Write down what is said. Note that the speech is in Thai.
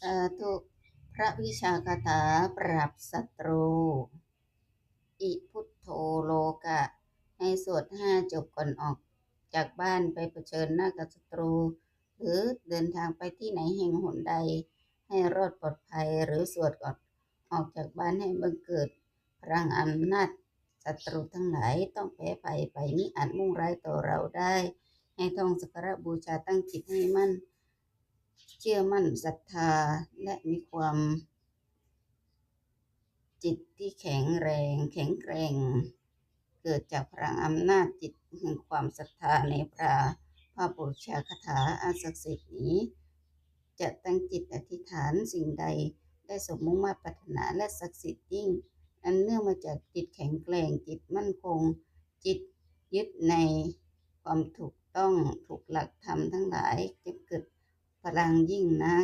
สาธุพระวิชาคาถาปราบศัตรู อิพุทโธโลกะ ให้สวดห้าจบก่อนออกจากบ้านไปเผชิญหน้ากับศัตรู หรือเดินทางไปที่ไหนแห่งหนใด ให้รอดปลอดภัยหรือสวดก่อนออกจากบ้านให้บังเกิดพลังอำนาจศัตรูทั้งหลายต้องแพ้ภัยไปมิอาจมุ่งร้ายต่อเราได้ ให้ท่องสักการะบูชาตั้งจิตให้มั่น เชื่อมั่นศรัทธาและมีความจิตที่แข็งแรง แข็งแกร่ง เกิดจากพลังอำนาจจิตแห่งความศรัทธาในพระพระบูชาคาถาอันศักดิ์สิทธิ์นี้ จะตั้งจิตอธิษฐานสิ่งใดได้สมมุ่งมาปรารถนาและศักดิ์สิทธิ์ยิ่ง อันเนื่องมาจากจิตแข็งแกร่งจิตมั่นคง จิตยึดในความถูกต้องถูกหลักธรรมทั้งหลายจะเกิด พลังยิ่งนะ